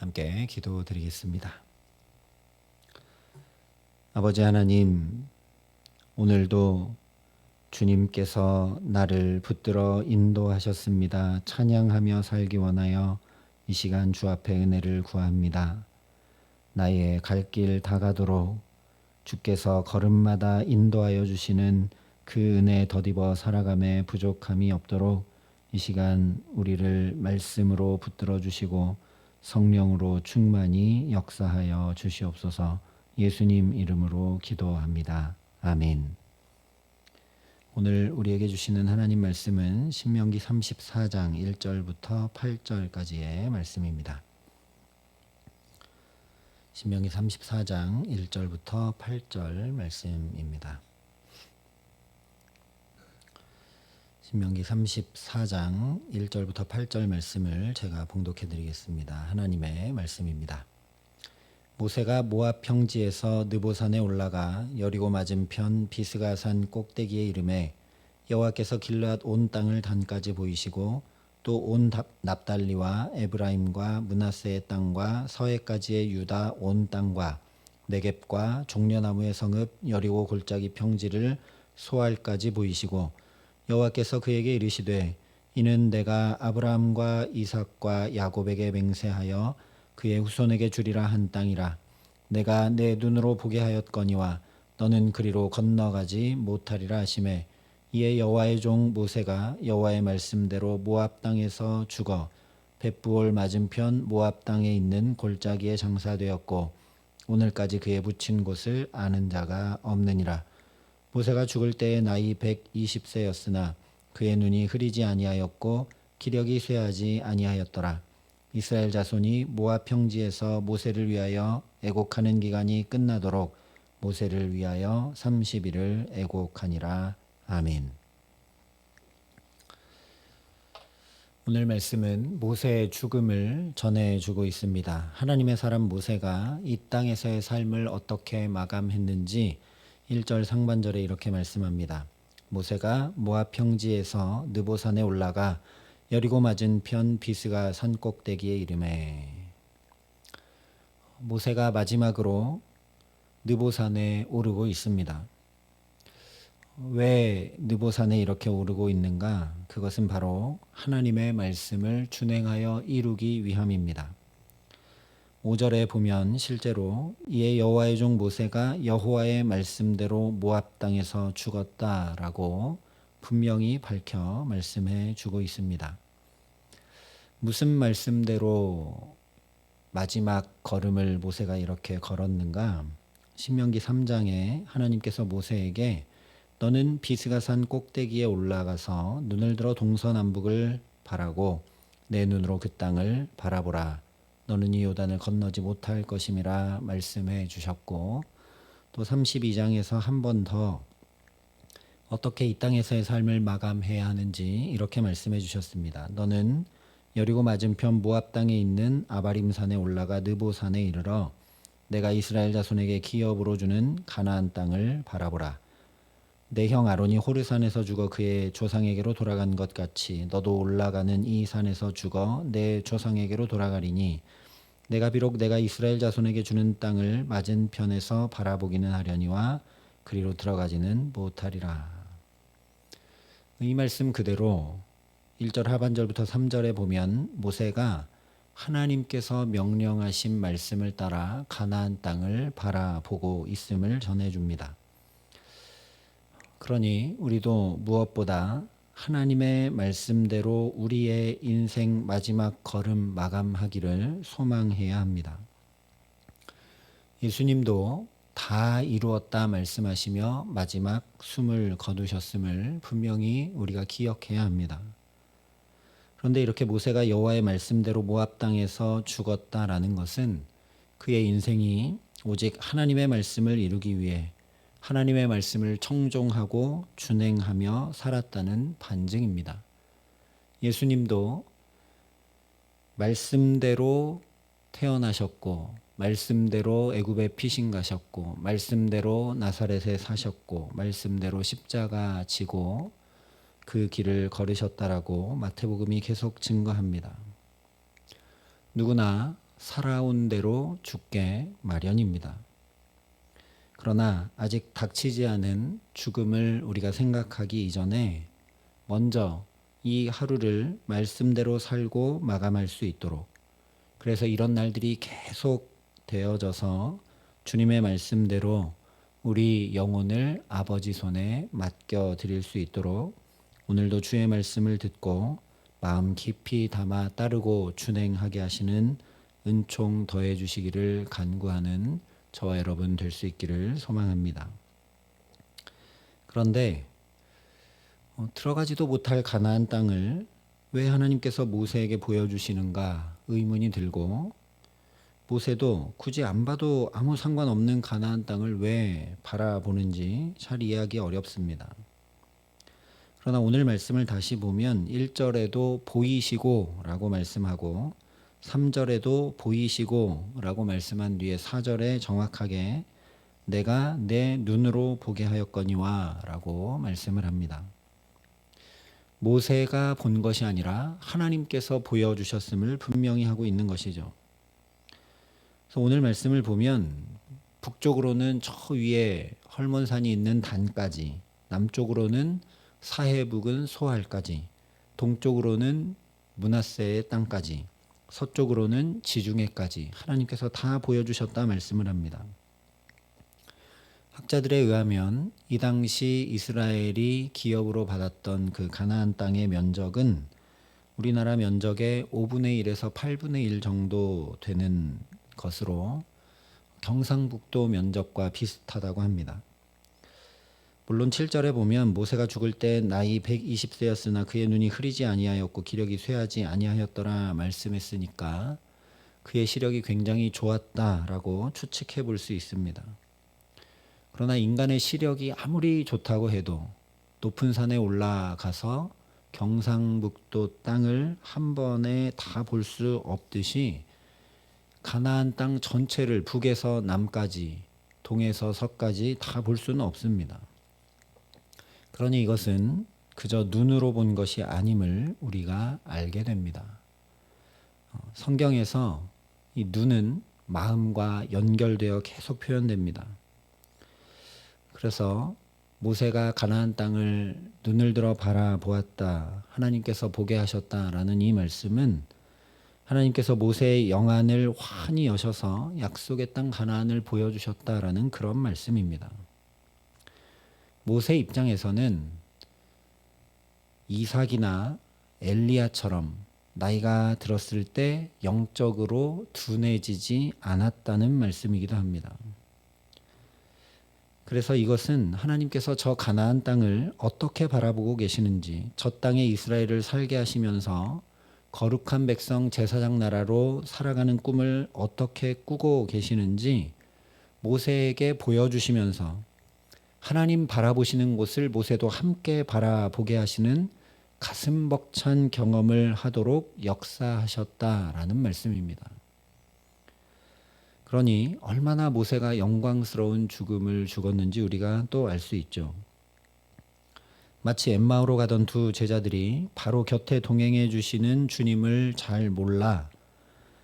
함께 기도드리겠습니다. 아버지 하나님, 오늘도 주님께서 나를 붙들어 인도하셨습니다. 찬양하며 살기 원하여 이 시간 주 앞에 은혜를 구합니다. 나의 갈 길 다가도록 주께서 걸음마다 인도하여 주시는 그 은혜에 덧입어 살아감에 부족함이 없도록 이 시간 우리를 말씀으로 붙들어 주시고 성령으로 충만히 역사하여 주시옵소서 예수님 이름으로 기도합니다. 아멘. 오늘 우리에게 주시는 하나님 말씀은 신명기 34장 1절부터 8절까지의 말씀입니다. 신명기 34장 1절부터 8절 말씀입니다. 신명기 34장 1절부터 8절 말씀을 제가 봉독해 드리겠습니다. 하나님의 말씀입니다. 모세가 모압 평지에서 느보산에 올라가 여리고 맞은편 비스가산 꼭대기에 이름에 여호와께서 길앗 온 땅을 단까지 보이시고 또 온 납달리와 에브라임과 문하세의 땅과 서해까지의 유다 온 땅과 네겝과 종려나무의 성읍 여리고 골짜기 평지를 소알까지 보이시고 여호와께서 그에게 이르시되 이는 내가 아브라함과 이삭과 야곱에게 맹세하여 그의 후손에게 주리라 한 땅이라. 내가 내 눈으로 보게 하였거니와 너는 그리로 건너가지 못하리라 하심에 이에 여호와의 종 모세가 여호와의 말씀대로 모압 땅에서 죽어 벳부올 맞은편 모압 땅에 있는 골짜기에 장사되었고 오늘까지 그의 붙인 곳을 아는 자가 없느니라 모세가 죽을 때의 나이 120세였으나 그의 눈이 흐리지 아니하였고 기력이 쇠하지 아니하였더라. 이스라엘 자손이 모압 평지에서 모세를 위하여 애곡하는 기간이 끝나도록 모세를 위하여 30일을 애곡하니라. 아멘. 오늘 말씀은 모세의 죽음을 전해주고 있습니다. 하나님의 사람 모세가 이 땅에서의 삶을 어떻게 마감했는지 1절 상반절에 이렇게 말씀합니다. 모세가 모압 평지에서 느보산에 올라가 여리고 맞은 편 비스가 산 꼭대기에 이름에 모세가 마지막으로 느보산에 오르고 있습니다. 왜 느보산에 이렇게 오르고 있는가? 그것은 바로 하나님의 말씀을 준행하여 이루기 위함입니다. 5절에 보면 실제로 이에 여호와의 종 모세가 여호와의 말씀대로 모압 땅에서 죽었다라고 분명히 밝혀 말씀해 주고 있습니다. 무슨 말씀대로 마지막 걸음을 모세가 이렇게 걸었는가? 신명기 3장에 하나님께서 모세에게 너는 비스가산 꼭대기에 올라가서 눈을 들어 동서남북을 바라고 내 눈으로 그 땅을 바라보라. 너는 이 요단을 건너지 못할 것임이라 말씀해 주셨고 또 32장에서 한 번 더 어떻게 이 땅에서의 삶을 마감해야 하는지 이렇게 말씀해 주셨습니다. 너는 여리고 맞은편 모압 땅에 있는 아바림 산에 올라가 느보 산에 이르러 내가 이스라엘 자손에게 기업으로 주는 가나안 땅을 바라보라. 내 형 아론이 호르산에서 죽어 그의 조상에게로 돌아간 것 같이 너도 올라가는 이 산에서 죽어 내 조상에게로 돌아가리니 내가 비록 내가 이스라엘 자손에게 주는 땅을 맞은 편에서 바라보기는 하려니와 그리로 들어가지는 못하리라. 이 말씀 그대로 1절 하반절부터 3절에 보면 모세가 하나님께서 명령하신 말씀을 따라 가나안 땅을 바라보고 있음을 전해 줍니다. 그러니 우리도 무엇보다 하나님의 말씀대로 우리의 인생 마지막 걸음 마감하기를 소망해야 합니다. 예수님도 다 이루었다 말씀하시며 마지막 숨을 거두셨음을 분명히 우리가 기억해야 합니다. 그런데 이렇게 모세가 여호와의 말씀대로 모압 땅에서 죽었다라는 것은 그의 인생이 오직 하나님의 말씀을 이루기 위해 하나님의 말씀을 청종하고 준행하며 살았다는 반증입니다. 예수님도 말씀대로 태어나셨고 말씀대로 애굽에 피신 가셨고 말씀대로 나사렛에 사셨고 말씀대로 십자가 지고 그 길을 걸으셨다라고 마태복음이 계속 증거합니다. 누구나 살아온 대로 죽게 마련입니다. 그러나 아직 닥치지 않은 죽음을 우리가 생각하기 이전에 먼저 이 하루를 말씀대로 살고 마감할 수 있도록. 그래서 이런 날들이 계속 되어져서 주님의 말씀대로 우리 영혼을 아버지 손에 맡겨 드릴 수 있도록 오늘도 주의 말씀을 듣고 마음 깊이 담아 따르고 준행하게 하시는 은총 더해 주시기를 간구하는 저와 여러분 될 수 있기를 소망합니다. 그런데 어, 들어가지도 못할 가나안 땅을 왜 하나님께서 모세에게 보여주시는가 의문이 들고 모세도 굳이 안 봐도 아무 상관없는 가나안 땅을 왜 바라보는지 잘 이해하기 어렵습니다. 그러나 오늘 말씀을 다시 보면 1절에도 보이시고 라고 말씀하고 3절에도 보이시고 라고 말씀한 뒤에 4절에 정확하게 내가 내 눈으로 보게 하였거니와 라고 말씀을 합니다. 모세가 본 것이 아니라 하나님께서 보여주셨음을 분명히 하고 있는 것이죠. 그래서 오늘 말씀을 보면 북쪽으로는 저 위에 헐몬산이 있는 단까지, 남쪽으로는 사해 북은 소알까지, 동쪽으로는 문하세의 땅까지, 서쪽으로는 지중해까지 하나님께서 다 보여주셨다 말씀을 합니다. 학자들에 의하면 이 당시 이스라엘이 기업으로 받았던 그 가나안 땅의 면적은 우리나라 면적의 5분의 1에서 8분의 1 정도 되는 것으로 경상북도 면적과 비슷하다고 합니다. 물론 7절에 보면 모세가 죽을 때 나이 120세였으나 그의 눈이 흐리지 아니하였고 기력이 쇠하지 아니하였더라 말씀했으니까 그의 시력이 굉장히 좋았다라고 추측해 볼 수 있습니다. 그러나 인간의 시력이 아무리 좋다고 해도 높은 산에 올라가서 경상북도 땅을 한 번에 다 볼 수 없듯이 가나안 땅 전체를 북에서 남까지 동에서 서까지 다 볼 수는 없습니다. 그러니 이것은 그저 눈으로 본 것이 아님을 우리가 알게 됩니다. 어, 성경에서 이 눈은 마음과 연결되어 계속 표현됩니다. 그래서 모세가 가나안 땅을 눈을 들어 바라보았다. 하나님께서 보게 하셨다라는 이 말씀은 하나님께서 모세의 영안을 환히 여셔서 약속의 땅 가나안을 보여주셨다라는 그런 말씀입니다. 모세 입장에서는 이삭이나 엘리야처럼 나이가 들었을 때 영적으로 둔해지지 않았다는 말씀이기도 합니다. 그래서 이것은 하나님께서 저 가나안 땅을 어떻게 바라보고 계시는지 저 땅에 이스라엘을 살게 하시면서 거룩한 백성 제사장 나라로 살아가는 꿈을 어떻게 꾸고 계시는지 모세에게 보여주시면서 하나님 바라보시는 곳을 모세도 함께 바라보게 하시는 가슴 벅찬 경험을 하도록 역사하셨다라는 말씀입니다. 그러니 얼마나 모세가 영광스러운 죽음을 죽었는지 우리가 또 알 수 있죠. 마치 엠마오로 가던 두 제자들이 바로 곁에 동행해 주시는 주님을 잘 몰라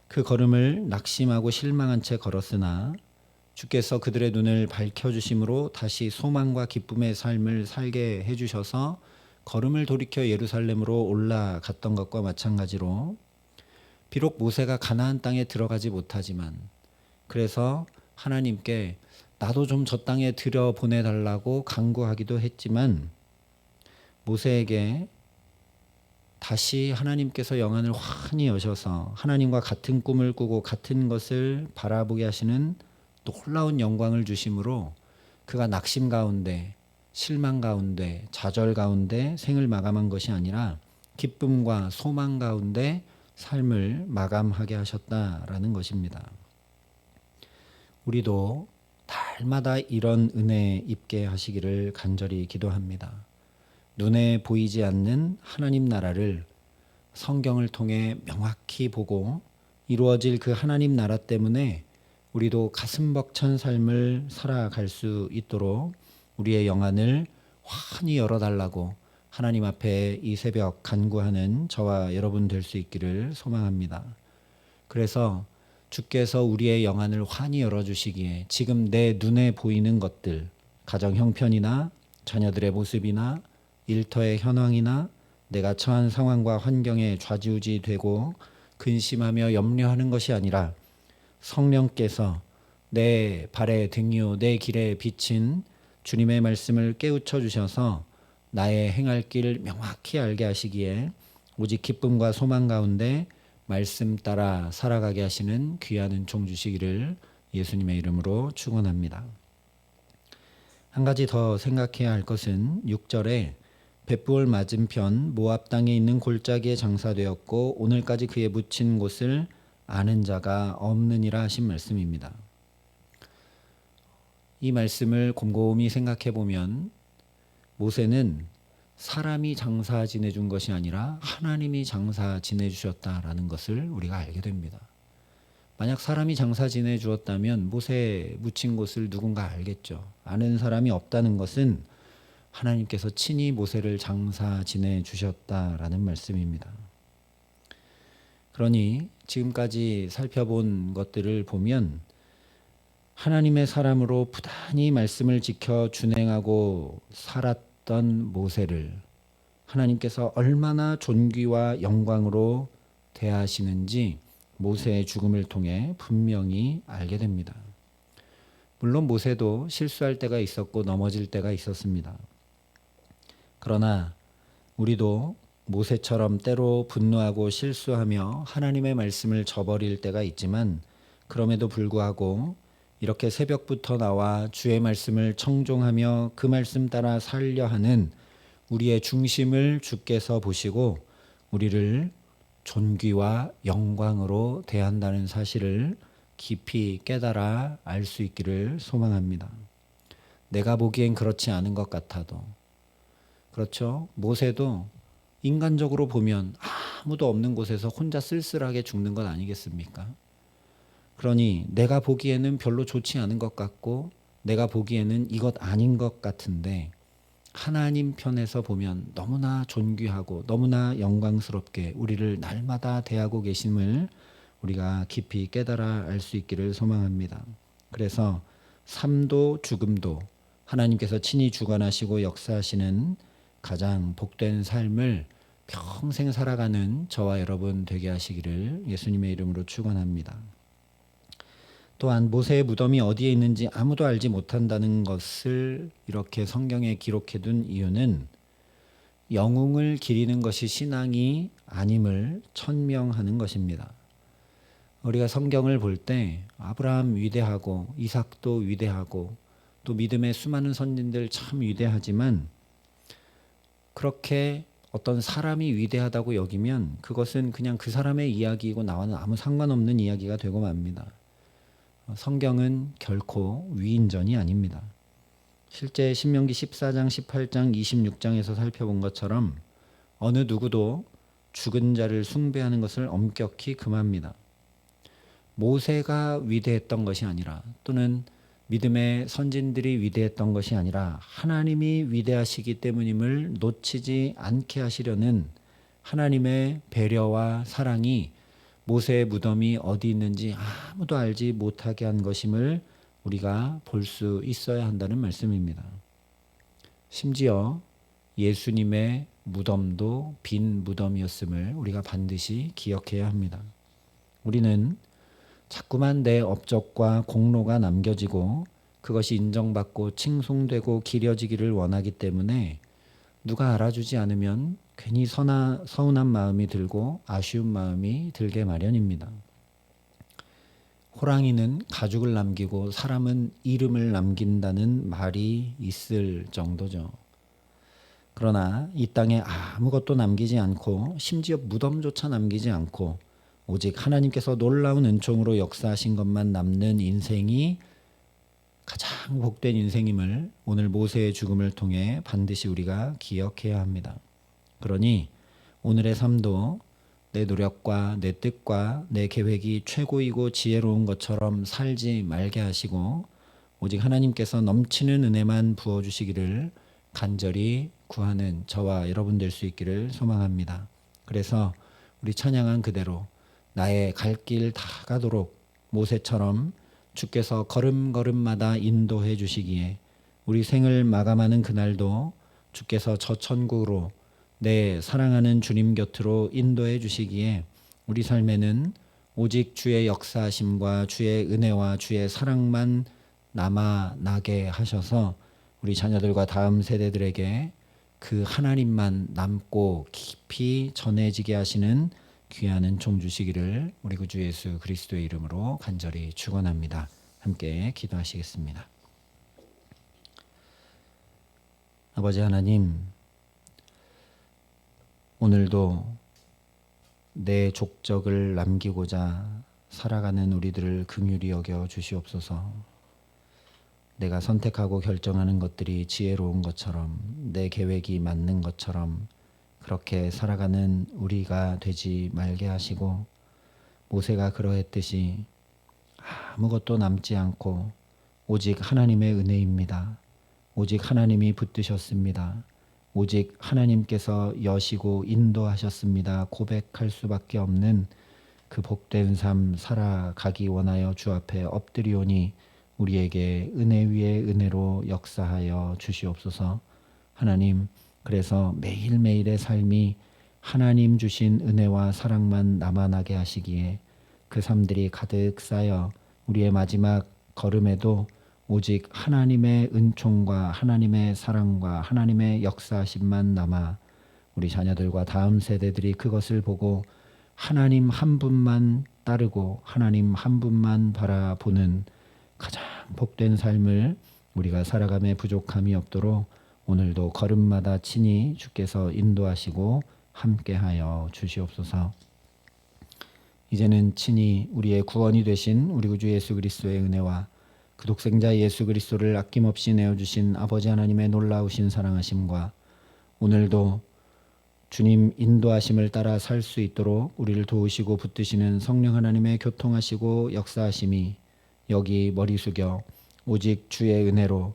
그 걸음을 낙심하고 실망한 채 걸었으나 주께서 그들의 눈을 밝혀 주심으로 다시 소망과 기쁨의 삶을 살게 해 주셔서 걸음을 돌이켜 예루살렘으로 올라갔던 것과 마찬가지로 비록 모세가 가나안 땅에 들어가지 못하지만 그래서 하나님께 나도 좀 저 땅에 들여 보내 달라고 간구하기도 했지만 모세에게 다시 하나님께서 영안을 환히 여셔서 하나님과 같은 꿈을 꾸고 같은 것을 바라보게 하시는 놀라운 영광을 주심으로 그가 낙심 가운데 실망 가운데 좌절 가운데 생을 마감한 것이 아니라 기쁨과 소망 가운데 삶을 마감하게 하셨다라는 것입니다. 우리도 달마다 이런 은혜 입게 하시기를 간절히 기도합니다. 눈에 보이지 않는 하나님 나라를 성경을 통해 명확히 보고 이루어질 그 하나님 나라 때문에 우리도 가슴 벅찬 삶을 살아갈 수 있도록 우리의 영안을 환히 열어달라고 하나님 앞에 이 새벽 간구하는 저와 여러분 될 수 있기를 소망합니다. 그래서 주께서 우리의 영안을 환히 열어주시기에 지금 내 눈에 보이는 것들, 가정 형편이나 자녀들의 모습이나 일터의 현황이나 내가 처한 상황과 환경에 좌지우지 되고 근심하며 염려하는 것이 아니라 성령께서 내 발의 등이요 내 길에 비친 주님의 말씀을 깨우쳐 주셔서 나의 행할 길 명확히 알게 하시기에 오직 기쁨과 소망 가운데 말씀 따라 살아가게 하시는 귀한 은총 주시기를 예수님의 이름으로 축원합니다. 한 가지 더 생각해야 할 것은 6절에 벳부올 맞은편 모압 땅에 있는 골짜기에 장사되었고 오늘까지 그의 묻힌 곳을 아는 자가 없느니라 하신 말씀입니다. 이 말씀을 곰곰이 생각해 보면 모세는 사람이 장사 지내준 것이 아니라 하나님이 장사 지내주셨다라는 것을 우리가 알게 됩니다. 만약 사람이 장사 지내주었다면 모세 묻힌 곳을 누군가 알겠죠. 아는 사람이 없다는 것은 하나님께서 친히 모세를 장사 지내주셨다라는 말씀입니다. 그러니 지금까지 살펴본 것들을 보면 하나님의 사람으로 부단히 말씀을 지켜 준행하고 살았던 모세를 하나님께서 얼마나 존귀와 영광으로 대하시는지 모세의 죽음을 통해 분명히 알게 됩니다. 물론 모세도 실수할 때가 있었고 넘어질 때가 있었습니다. 그러나 우리도 모세처럼 때로 분노하고 실수하며 하나님의 말씀을 저버릴 때가 있지만 그럼에도 불구하고 이렇게 새벽부터 나와 주의 말씀을 청종하며 그 말씀 따라 살려 하는 우리의 중심을 주께서 보시고 우리를 존귀와 영광으로 대한다는 사실을 깊이 깨달아 알 수 있기를 소망합니다. 내가 보기엔 그렇지 않은 것 같아도 그렇죠. 모세도 인간적으로 보면 아무도 없는 곳에서 혼자 쓸쓸하게 죽는 것 아니겠습니까? 그러니 내가 보기에는 별로 좋지 않은 것 같고 내가 보기에는 이것 아닌 것 같은데 하나님 편에서 보면 너무나 존귀하고 너무나 영광스럽게 우리를 날마다 대하고 계심을 우리가 깊이 깨달아 알 수 있기를 소망합니다. 그래서 삶도 죽음도 하나님께서 친히 주관하시고 역사하시는 가장 복된 삶을 평생 살아가는 저와 여러분 되게 하시기를 예수님의 이름으로 축원합니다. 또한 모세의 무덤이 어디에 있는지 아무도 알지 못한다는 것을 이렇게 성경에 기록해 둔 이유는 영웅을 기리는 것이 신앙이 아님을 천명하는 것입니다. 우리가 성경을 볼 때 아브라함 위대하고 이삭도 위대하고 또 믿음의 수많은 선진들 참 위대하지만 그렇게 어떤 사람이 위대하다고 여기면 그것은 그냥 그 사람의 이야기이고 나와는 아무 상관없는 이야기가 되고 맙니다. 성경은 결코 위인전이 아닙니다. 실제 신명기 14장, 18장, 26장에서 살펴본 것처럼 어느 누구도 죽은 자를 숭배하는 것을 엄격히 금합니다. 모세가 위대했던 것이 아니라 또는 믿음의 선진들이 위대했던 것이 아니라 하나님이 위대하시기 때문임을 놓치지 않게 하시려는 하나님의 배려와 사랑이 모세의 무덤이 어디 있는지 아무도 알지 못하게 한 것임을 우리가 볼 수 있어야 한다는 말씀입니다. 심지어 예수님의 무덤도 빈 무덤이었음을 우리가 반드시 기억해야 합니다. 우리는 자꾸만 내 업적과 공로가 남겨지고 그것이 인정받고 칭송되고 기려지기를 원하기 때문에 누가 알아주지 않으면 괜히 서나, 서운한 마음이 들고 아쉬운 마음이 들게 마련입니다. 호랑이는 가죽을 남기고 사람은 이름을 남긴다는 말이 있을 정도죠. 그러나 이 땅에 아무것도 남기지 않고 심지어 무덤조차 남기지 않고 오직 하나님께서 놀라운 은총으로 역사하신 것만 남는 인생이 가장 복된 인생임을 오늘 모세의 죽음을 통해 반드시 우리가 기억해야 합니다. 그러니 오늘의 삶도 내 노력과 내 뜻과 내 계획이 최고이고 지혜로운 것처럼 살지 말게 하시고 오직 하나님께서 넘치는 은혜만 부어 주시기를 간절히 구하는 저와 여러분 될 수 있기를 소망합니다. 그래서 우리 찬양한 그대로 나의 갈 길 다 가도록 모세처럼 주께서 걸음걸음마다 인도해 주시기에 우리 생을 마감하는 그날도 주께서 저 천국으로 내 사랑하는 주님 곁으로 인도해 주시기에 우리 삶에는 오직 주의 역사하심과 주의 은혜와 주의 사랑만 남아 나게 하셔서 우리 자녀들과 다음 세대들에게 그 하나님만 남고 깊이 전해지게 하시는 귀한 은총 주시기를 우리 구주 예수 그리스도의 이름으로 간절히 축원합니다. 함께 기도하시겠습니다. 아버지 하나님 오늘도 내 족적을 남기고자 살아가는 우리들을 긍휼히 여겨 주시옵소서. 내가 선택하고 결정하는 것들이 지혜로운 것처럼 내 계획이 맞는 것처럼 그렇게 살아가는 우리가 되지 말게 하시고 모세가 그러했듯이 아무것도 남지 않고 오직 하나님의 은혜입니다. 오직 하나님이 붙드셨습니다. 오직 하나님께서 여시고 인도하셨습니다. 고백할 수밖에 없는 그 복된 삶 살아가기 원하여 주 앞에 엎드리오니 우리에게 은혜 위에 은혜로 역사하여 주시옵소서. 하나님, 그래서 매일매일의 삶이 하나님 주신 은혜와 사랑만 남아나게 하시기에 그 삶들이 가득 쌓여 우리의 마지막 걸음에도 오직 하나님의 은총과 하나님의 사랑과 하나님의 역사하심만 남아 우리 자녀들과 다음 세대들이 그것을 보고 하나님 한 분만 따르고 하나님 한 분만 바라보는 가장 복된 삶을 우리가 살아감에 부족함이 없도록 오늘도 걸음마다 친히 주께서 인도하시고 함께하여 주시옵소서. 이제는 친히 우리의 구원이 되신 우리 구주 예수 그리스도의 은혜와 그 독생자 예수 그리스도를 아낌없이 내어주신 아버지 하나님의 놀라우신 사랑하심과 오늘도 주님 인도하심을 따라 살 수 있도록 우리를 도우시고 붙드시는 성령 하나님의 교통하시고 역사하심이 여기 머리 숙여 오직 주의 은혜로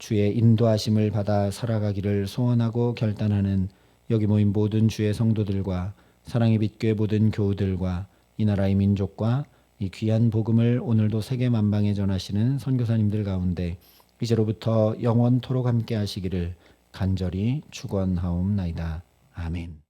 주의 인도하심을 받아 살아가기를 소원하고 결단하는 여기 모인 모든 주의 성도들과 사랑의 빛교회 모든 교우들과 이 나라의 민족과 이 귀한 복음을 오늘도 세계 만방에 전하시는 선교사님들 가운데 이제로부터 영원토록 함께 하시기를 간절히 축원하옵나이다. 아멘.